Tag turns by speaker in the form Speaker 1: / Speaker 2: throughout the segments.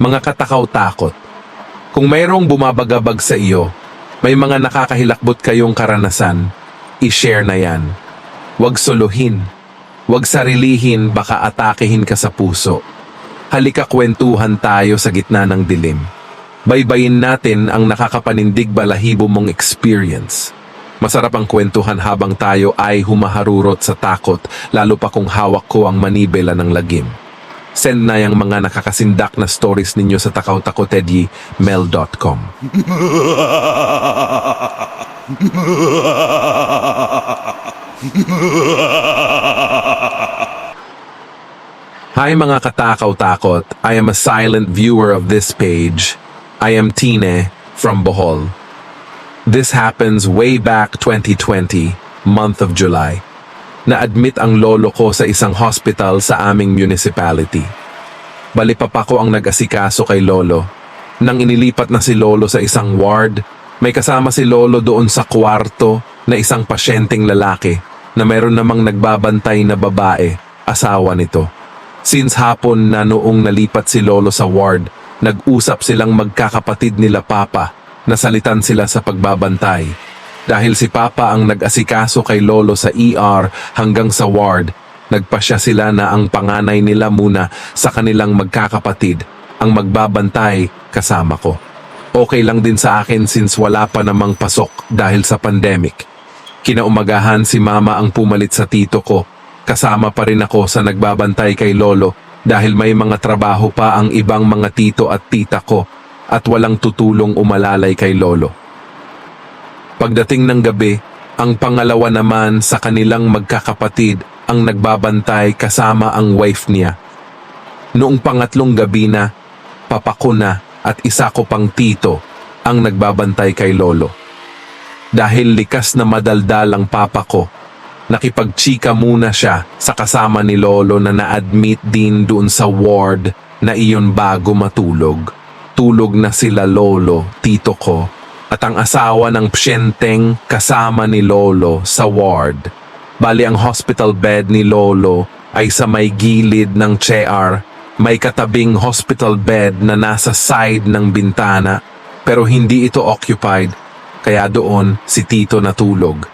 Speaker 1: mga katakaw-takot. Kung mayroong bumabagabag sa iyo, may mga nakakahilakbot kayong karanasan, i-share na yan. Huwag suluhin. Huwag sarilihin, baka atakehin ka sa puso. Halika kwentuhan tayo sa gitna ng dilim. Baybayin natin ang nakakapanindig balahibo mong experience. Masarap ang kwentuhan habang tayo ay humaharurot sa takot, lalo pa kung hawak ko ang manibela ng lagim. Send na yung mga nakakasindak na stories ninyo sa takawtakotedyi.mail.com. Hi mga katakaw-takot, I am a silent viewer of this page. I am Tine from Bohol. This happens way back 2020, month of July. Na-admit ang lolo ko sa isang hospital sa aming municipality. Balipapa ko ang nag-asikaso kay lolo. Nang inilipat na si lolo sa isang ward, may kasama si lolo doon sa kwarto na isang pasyenteng lalaki na mayroon namang nagbabantay na babae, asawa nito. Since hapon na noong nalipat si lolo sa ward, nag-usap silang magkakapatid nila papa nasalitan sila sa pagbabantay. Dahil si Papa ang nag-asikaso kay Lolo sa ER hanggang sa ward, nagpasya sila na ang panganay nila muna sa kanilang magkakapatid ang magbabantay kasama ko. Okay lang din sa akin since wala pa namang pasok dahil sa pandemic. Kinaumagahan si Mama ang pumalit sa tito ko. Kasama pa rin ako sa nagbabantay kay Lolo dahil may mga trabaho pa ang ibang mga tito at tita ko at walang tutulong umalalay kay Lolo. Pagdating ng gabi, ang pangalawa naman sa kanilang magkakapatid ang nagbabantay kasama ang wife niya. Noong pangatlong gabi na, papako na at isa ko pang tito ang nagbabantay kay Lolo. Dahil likas na madaldal ang papa ko, nakipagchika muna siya sa kasama ni Lolo na na-admit din doon sa ward na iyon bago matulog tulog na sila lolo, tito ko, at ang asawa ng psyenteng kasama ni lolo sa ward. Bali ang hospital bed ni lolo ay sa may gilid ng chair, may katabing hospital bed na nasa side ng bintana, pero hindi ito occupied, kaya doon si tito natulog.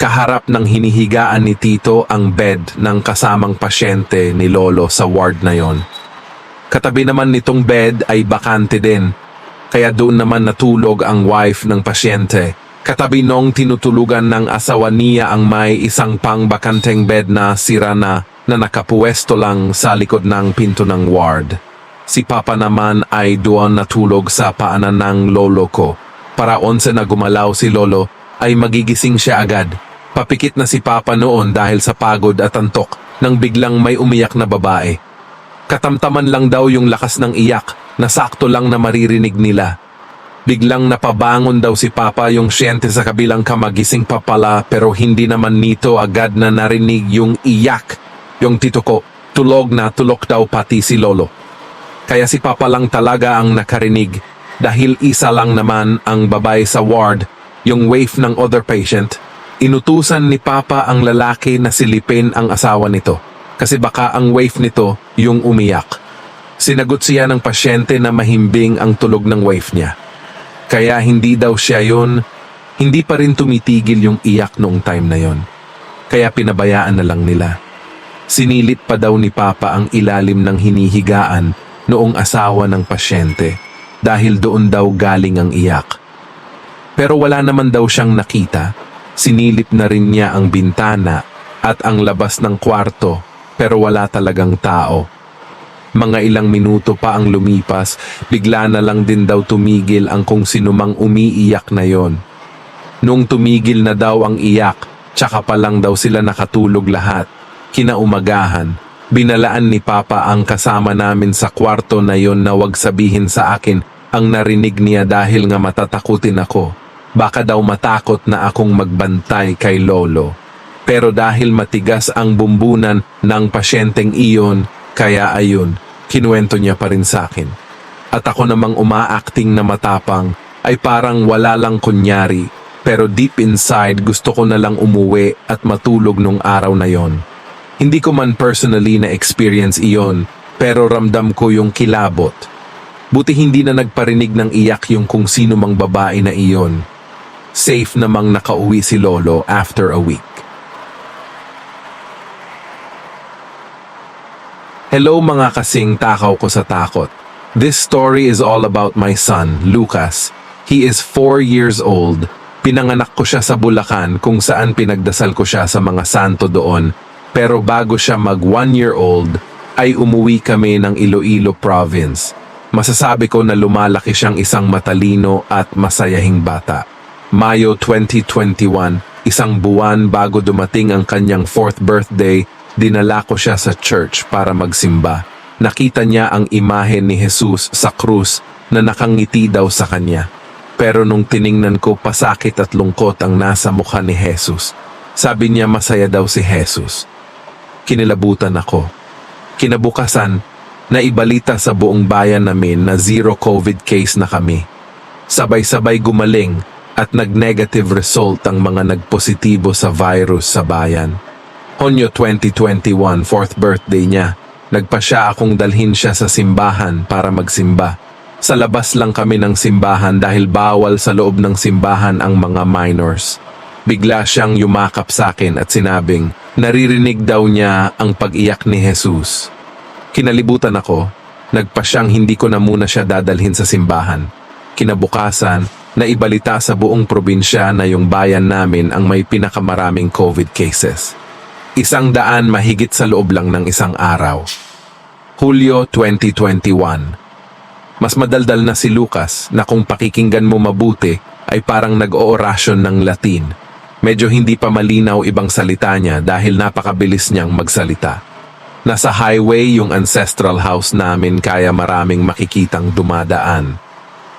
Speaker 1: Kaharap ng hinihigaan ni tito ang bed ng kasamang pasyente ni lolo sa ward na yon. Katabi naman nitong bed ay bakante din. Kaya doon naman natulog ang wife ng pasyente. Katabi nung tinutulugan ng asawa niya ang may isang pang bakanteng bed na sira na na nakapuwesto lang sa likod ng pinto ng ward. Si Papa naman ay doon natulog sa paanan ng lolo ko. Para onse na gumalaw si lolo ay magigising siya agad. Papikit na si Papa noon dahil sa pagod at antok nang biglang may umiyak na babae. Katamtaman lang daw yung lakas ng iyak na sakto lang na maririnig nila. Biglang napabangon daw si Papa yung siyente sa kabilang kamagising pa pala pero hindi naman nito agad na narinig yung iyak. Yung tito ko, tulog na tulog daw pati si Lolo. Kaya si Papa lang talaga ang nakarinig dahil isa lang naman ang babae sa ward, yung waif ng other patient. Inutusan ni Papa ang lalaki na silipin ang asawa nito kasi baka ang wave nito yung umiyak. Sinagot siya ng pasyente na mahimbing ang tulog ng wave niya. Kaya hindi daw siya yun, hindi pa rin tumitigil yung iyak noong time na yon. Kaya pinabayaan na lang nila. Sinilit pa daw ni Papa ang ilalim ng hinihigaan noong asawa ng pasyente dahil doon daw galing ang iyak. Pero wala naman daw siyang nakita, sinilip na rin niya ang bintana at ang labas ng kwarto pero wala talagang tao. Mga ilang minuto pa ang lumipas, bigla na lang din daw tumigil ang kung sinumang umiiyak na yon. Nung tumigil na daw ang iyak, tsaka pa lang daw sila nakatulog lahat. Kinaumagahan, binalaan ni Papa ang kasama namin sa kwarto na yon na wag sabihin sa akin ang narinig niya dahil nga matatakutin ako. Baka daw matakot na akong magbantay kay Lolo. Pero dahil matigas ang bumbunan ng pasyenteng iyon, kaya ayun, kinuwento niya pa rin sa akin. At ako namang umaacting na matapang ay parang wala lang kunyari, pero deep inside gusto ko na lang umuwi at matulog nung araw na yon. Hindi ko man personally na experience iyon, pero ramdam ko yung kilabot. Buti hindi na nagparinig ng iyak yung kung sino mang babae na iyon. Safe namang nakauwi si Lolo after a week. Hello mga kasing takaw ko sa takot. This story is all about my son, Lucas. He is 4 years old. Pinanganak ko siya sa Bulacan kung saan pinagdasal ko siya sa mga santo doon. Pero bago siya mag 1 year old, ay umuwi kami ng Iloilo Province. Masasabi ko na lumalaki siyang isang matalino at masayahing bata. Mayo 2021, isang buwan bago dumating ang kanyang fourth birthday, dinala ko siya sa church para magsimba. Nakita niya ang imahe ni Jesus sa krus na nakangiti daw sa kanya. Pero nung tiningnan ko, pasakit at lungkot ang nasa mukha ni Jesus. Sabi niya masaya daw si Jesus. Kinilabutan ako. Kinabukasan, naibalita sa buong bayan namin na zero COVID case na kami. Sabay-sabay gumaling at nag-negative result ang mga nagpositibo sa virus sa bayan. Honyo 2021, fourth birthday niya, nagpa siya akong dalhin siya sa simbahan para magsimba. Sa labas lang kami ng simbahan dahil bawal sa loob ng simbahan ang mga minors. Bigla siyang yumakap sa akin at sinabing, naririnig daw niya ang pag-iyak ni Jesus. Kinalibutan ako, nagpa siyang hindi ko na muna siya dadalhin sa simbahan. Kinabukasan, naibalita sa buong probinsya na yung bayan namin ang may pinakamaraming COVID cases. Isang daan mahigit sa loob lang ng isang araw. Hulyo 2021 Mas madaldal na si Lucas na kung pakikinggan mo mabuti ay parang nag-oorasyon ng Latin. Medyo hindi pa malinaw ibang salita niya dahil napakabilis niyang magsalita. Nasa highway yung ancestral house namin kaya maraming makikitang dumadaan.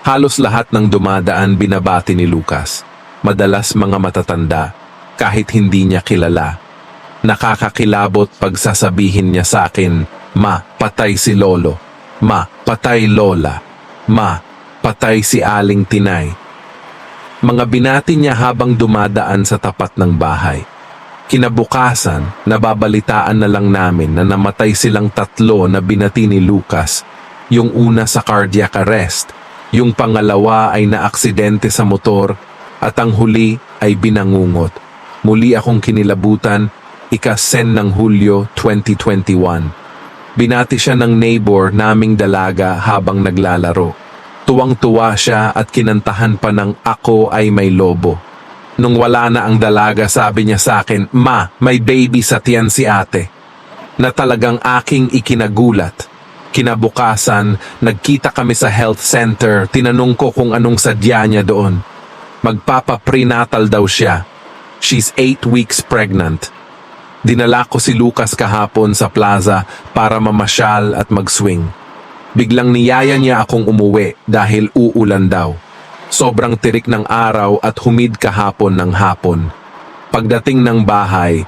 Speaker 1: Halos lahat ng dumadaan binabati ni Lucas. Madalas mga matatanda, kahit hindi niya kilala. Nakakakilabot pag sasabihin niya sa akin, Ma, patay si Lolo. Ma, patay Lola. Ma, patay si Aling Tinay. Mga binati niya habang dumadaan sa tapat ng bahay. Kinabukasan, nababalitaan na lang namin na namatay silang tatlo na binati ni Lucas. Yung una sa cardiac arrest, yung pangalawa ay naaksidente sa motor, at ang huli ay binangungot. Muli akong kinilabutan, ika-10 ng Hulyo 2021. Binati siya ng neighbor naming dalaga habang naglalaro. Tuwang-tuwa siya at kinantahan pa ng Ako ay may lobo. Nung wala na ang dalaga, sabi niya sa akin, Ma, may baby sa tiyan si ate. Na talagang aking ikinagulat. Kinabukasan, nagkita kami sa health center, tinanong ko kung anong sadya niya doon. Magpapa-prenatal daw siya. She's 8 weeks pregnant. Dinala ko si Lucas kahapon sa plaza para mamasyal at mag-swing. Biglang niyaya niya akong umuwi dahil uulan daw. Sobrang tirik ng araw at humid kahapon ng hapon. Pagdating ng bahay,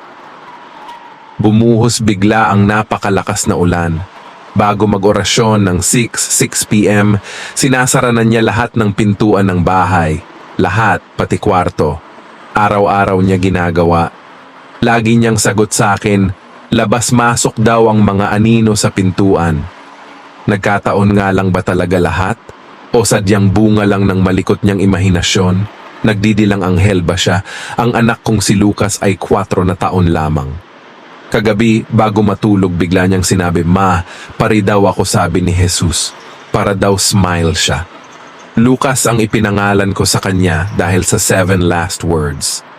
Speaker 1: bumuhos bigla ang napakalakas na ulan. Bago mag-orasyon ng 6, 6 p.m., sinasara na niya lahat ng pintuan ng bahay. Lahat, pati kwarto. Araw-araw niya ginagawa. Lagi niyang sagot sa akin, labas-masok daw ang mga anino sa pintuan. Nagkataon nga lang ba talaga lahat? O sadyang bunga lang ng malikot niyang imahinasyon? Nagdidilang anghel ba siya? Ang anak kong si Lucas ay 4 na taon lamang. Kagabi, bago matulog, bigla niyang sinabi, Ma, pari daw ako sabi ni Jesus. Para daw smile siya. Lucas ang ipinangalan ko sa kanya dahil sa seven last words.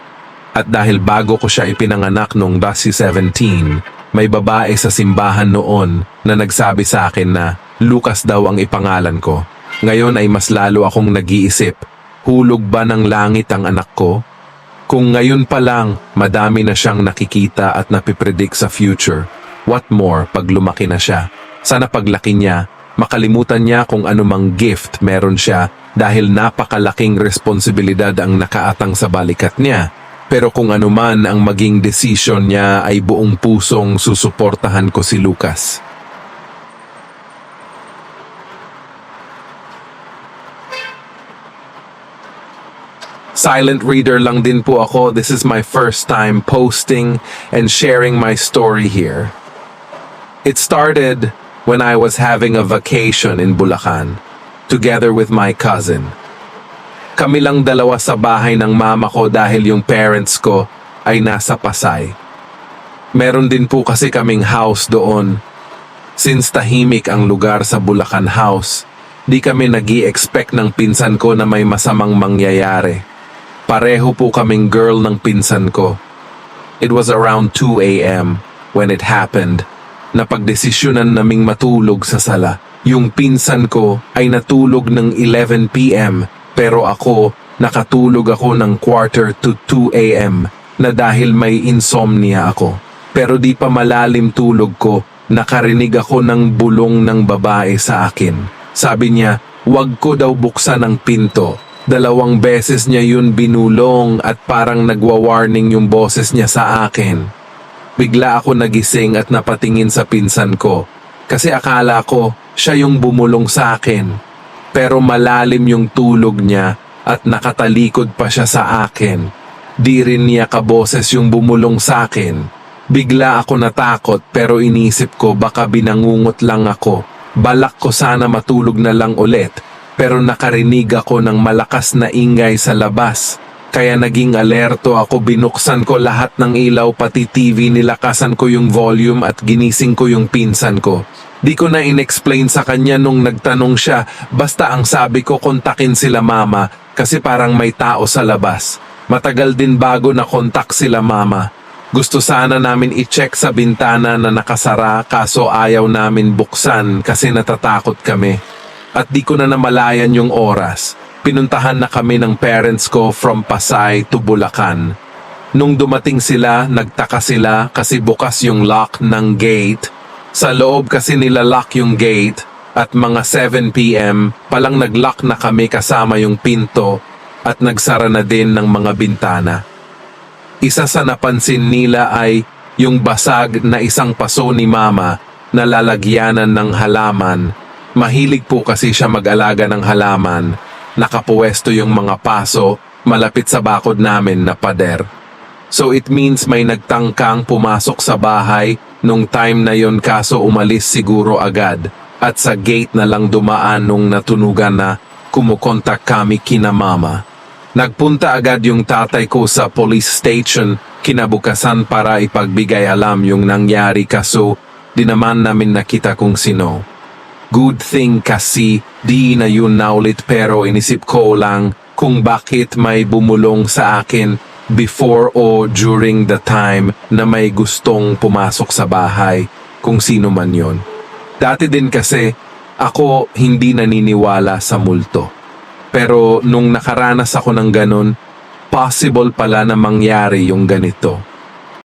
Speaker 1: At dahil bago ko siya ipinanganak noong basi 17, may babae sa simbahan noon na nagsabi sa akin na Lucas daw ang ipangalan ko. Ngayon ay mas lalo akong nag-iisip, hulog ba ng langit ang anak ko? Kung ngayon pa lang, madami na siyang nakikita at napipredict sa future. What more pag lumaki na siya? Sana paglaki niya, makalimutan niya kung anumang gift meron siya dahil napakalaking responsibilidad ang nakaatang sa balikat niya. Pero kung anuman ang maging desisyon niya ay buong pusong susuportahan ko si Lucas. Silent reader lang din po ako. This is my first time posting and sharing my story here. It started when I was having a vacation in Bulacan. together with my cousin. Kami lang dalawa sa bahay ng mama ko dahil yung parents ko ay nasa Pasay. Meron din po kasi kaming house doon. Since tahimik ang lugar sa Bulacan House, di kami nag expect ng pinsan ko na may masamang mangyayari. Pareho po kaming girl ng pinsan ko. It was around 2 a.m. when it happened na pagdesisyonan naming matulog sa sala. Yung pinsan ko ay natulog ng 11 p.m. pero ako nakatulog ako ng quarter to 2 a.m. na dahil may insomnia ako. Pero di pa malalim tulog ko, nakarinig ako ng bulong ng babae sa akin. Sabi niya, wag ko daw buksan ang pinto. Dalawang beses niya yun binulong at parang nagwa-warning yung boses niya sa akin. Bigla ako nagising at napatingin sa pinsan ko kasi akala ko siya yung bumulong sa akin. Pero malalim yung tulog niya at nakatalikod pa siya sa akin. Di rin niya kaboses yung bumulong sa akin. Bigla ako natakot pero inisip ko baka binangungot lang ako. Balak ko sana matulog na lang ulit pero nakarinig ako ng malakas na ingay sa labas. Kaya naging alerto ako binuksan ko lahat ng ilaw pati TV nilakasan ko yung volume at ginising ko yung pinsan ko. Di ko na inexplain sa kanya nung nagtanong siya basta ang sabi ko kontakin sila mama kasi parang may tao sa labas. Matagal din bago na kontak sila mama. Gusto sana namin i-check sa bintana na nakasara kaso ayaw namin buksan kasi natatakot kami. At di ko na namalayan yung oras. Pinuntahan na kami ng parents ko from Pasay to Bulacan. Nung dumating sila, nagtaka sila kasi bukas yung lock ng gate. Sa loob kasi nila lock yung gate at mga 7pm palang naglock na kami kasama yung pinto at nagsara na din ng mga bintana. Isa sa napansin nila ay yung basag na isang paso ni mama na lalagyanan ng halaman. Mahilig po kasi siya mag-alaga ng halaman. Nakapuwesto yung mga paso malapit sa bakod namin na pader. So it means may nagtangkang pumasok sa bahay nung time na yon kaso umalis siguro agad at sa gate na lang dumaan nung natunugan na kumukontak kami kina mama. Nagpunta agad yung tatay ko sa police station kinabukasan para ipagbigay alam yung nangyari kaso di naman namin nakita kung sino. Good thing kasi di na yun naulit pero inisip ko lang kung bakit may bumulong sa akin before o during the time na may gustong pumasok sa bahay kung sino man yon. Dati din kasi ako hindi naniniwala sa multo. Pero nung nakaranas ako ng ganun, possible pala na mangyari yung ganito.